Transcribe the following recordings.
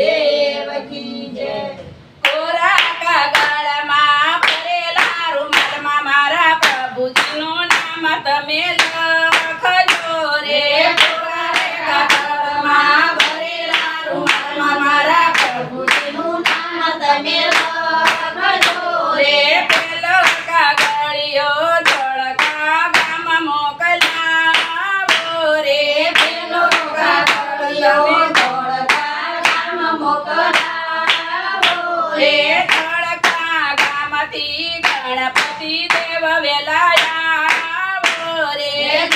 દેવકી જય કોરા કાગળમાં ભરેલા રૂમાલમાં મારા પ્રભુજીનું નામ તમે લો કામથી દેવ વેલાયા રે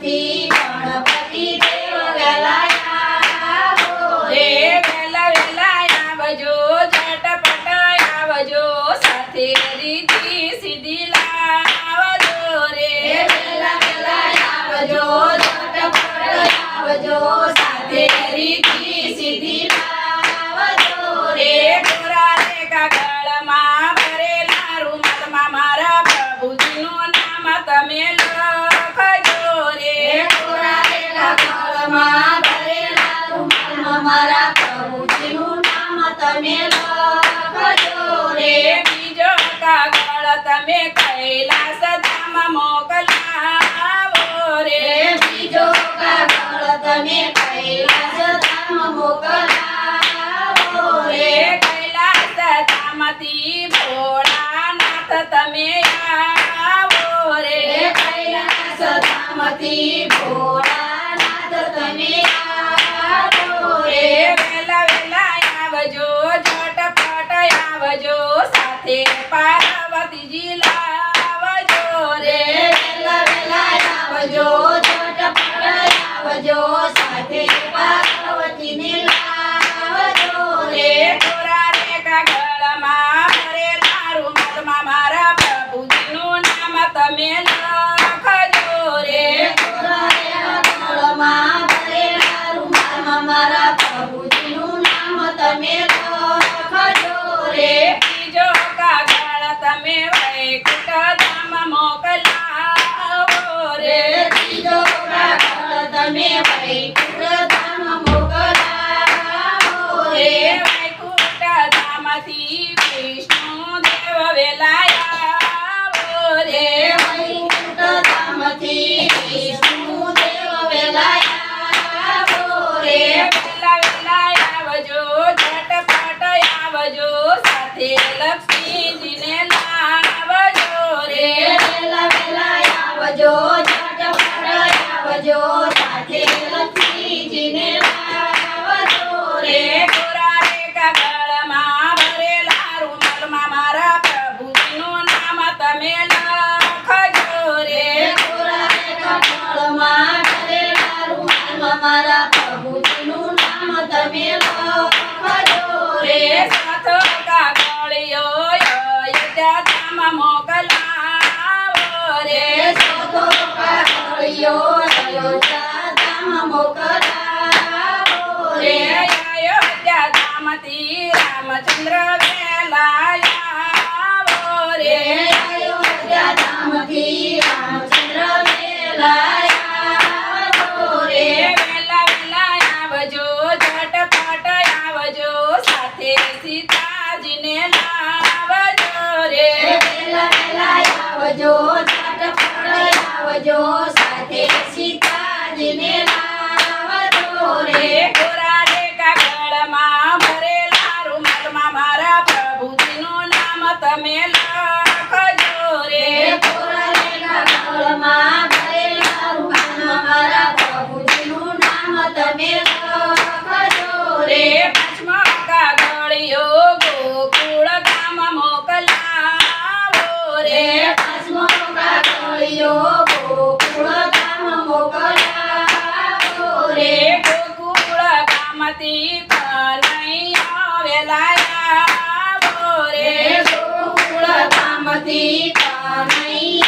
ગણપતિ બીજો કાગળ તમે કૈલાસ ધામ મોકલાવો રે બીજો કાગળ તમે કૈલાસ ધામ મોકલાવો રે કૈલાસ ધામથી ભોળાનાથ તમે આવો રે કૈલાસ ધામથી ભોળા સાથે પાર્વતીજી લાવજો રે વેલા વેલા આવજો છોટા પાડા આવજો સાથે જો જટ પર આવજો મારા પ્રભુજીનું નામ તમે લખજો રે સાથ કાગળિયો અયોધ્યામાં મોકલાવો રે સાથ કાગળિયો કોરા ઓ રે આયા ધામતી રામચંદ્ર મેલાયા ઓ રે આયા ધામતી રામચંદ્ર મેલાયા ઓ રે મેલા મેલા આવજો ઝટપટ આવજો સાથે સીતાજી ને આવજો રે મેલા મેલા આવજો ઝટપટ આવજો આવજો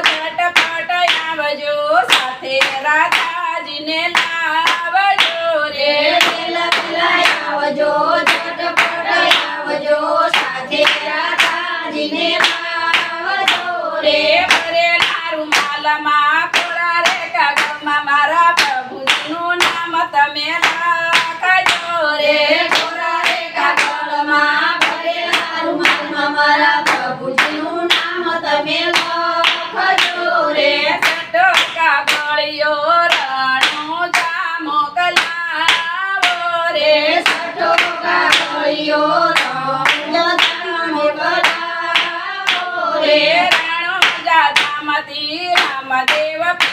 ઝટપટ આવજો સાથે રાધાજીને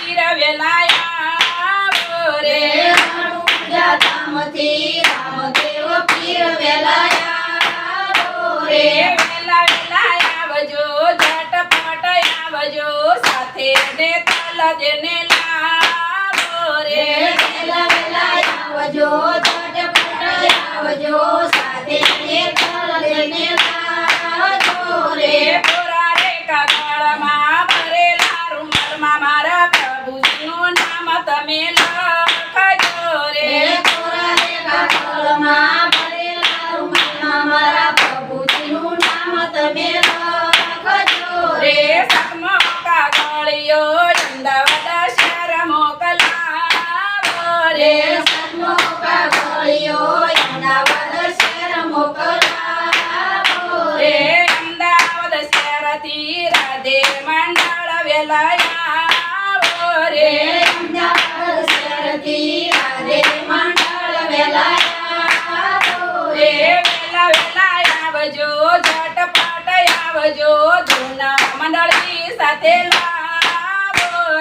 જેને લાવો રે વેલા વેલા આવજો ઝટપટ આવજો સાથે ને તલને લાવો રે પોરા રે કગાળમાં તળિયો અમદાવાદ શર મોકલાવો રે સદમોકા તળિયો અમદાવાદ શર મોકલાવો રે રાધે મંડળ વેલાયાવો રે અમદાવાદ રાધે મંડળ વેલાયાવો રે વેલા વેલા આવજો ઝટપટ આવજો ધૂના મંડળી સાથે લા